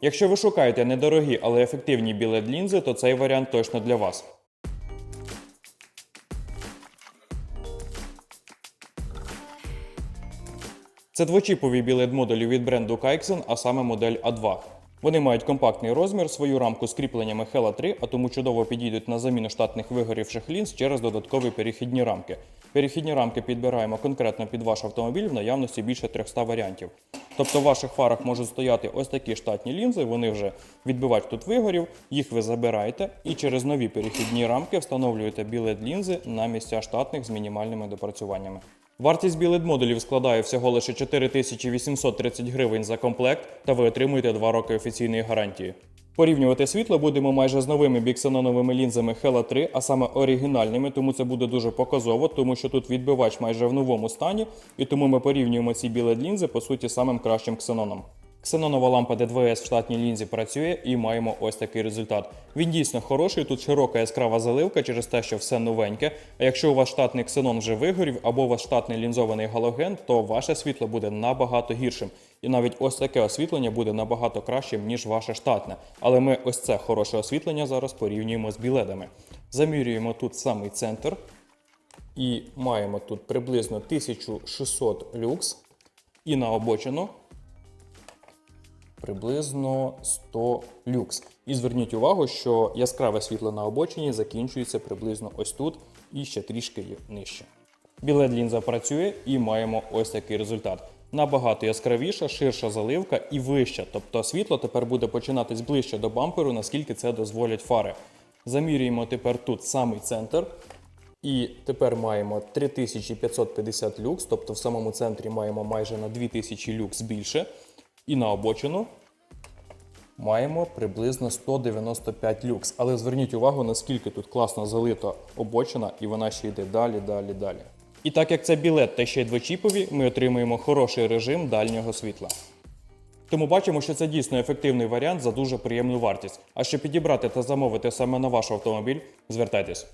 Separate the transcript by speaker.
Speaker 1: Якщо ви шукаєте недорогі, але ефективні білет лінзи, то цей варіант точно для вас. Це двочіпові білет модулі від бренду Kaiksen, а саме модель A2. Вони мають компактний розмір, свою рамку з кріпленнями Hella 3, а тому чудово підійдуть на заміну штатних вигорівших лінз через додаткові перехідні рамки. Перехідні рамки підбираємо конкретно під ваш автомобіль в наявності більше 300 варіантів. Тобто в ваших фарах можуть стояти ось такі штатні лінзи, вони вже відбивач тут вигорів, їх ви забираєте і через нові перехідні рамки встановлюєте білет лінзи на місця штатних з мінімальними допрацюваннями. Вартість білет модулів складає всього лише 4830 гривень за комплект, та ви отримуєте 2 роки офіційної гарантії. Порівнювати світло будемо майже з новими біксеноновими лінзами Hela 3, а саме оригінальними, тому це буде дуже показово, тому що тут відбивач майже в новому стані, і тому ми порівнюємо ці білі лінзи по суті самим кращим ксеноном. Ксенонова лампа D2S в штатній лінзі працює і маємо ось такий результат. Він дійсно хороший, тут широка яскрава заливка через те, що все новеньке. А якщо у вас штатний ксенон вже вигорів або у вас штатний лінзований галоген, то ваше світло буде набагато гіршим. І навіть ось таке освітлення буде набагато кращим, ніж ваше штатне. Але ми ось це хороше освітлення зараз порівнюємо з біледами. Замірюємо тут самий центр і маємо тут приблизно 1600 люкс. І на обочину приблизно 100 люкс. І зверніть увагу, що яскраве світло на обочині закінчується приблизно ось тут і ще трішки нижче. Білет лінза працює і маємо ось такий результат. Набагато яскравіша, ширша заливка і вища. Тобто світло тепер буде починатись ближче до бамперу, наскільки це дозволять фари. Замірюємо тепер тут самий центр. І тепер маємо 3550 люкс, тобто в самому центрі маємо майже на 2000 люкс більше. І на обочину маємо приблизно 195 люкс. Але зверніть увагу, наскільки тут класно залита обочина, і вона ще йде далі, далі, далі. І так як це білет та ще й двочіпові, ми отримуємо хороший режим дальнього світла. Тому бачимо, що це дійсно ефективний варіант за дуже приємну вартість. А щоб підібрати та замовити саме на ваш автомобіль, звертайтесь.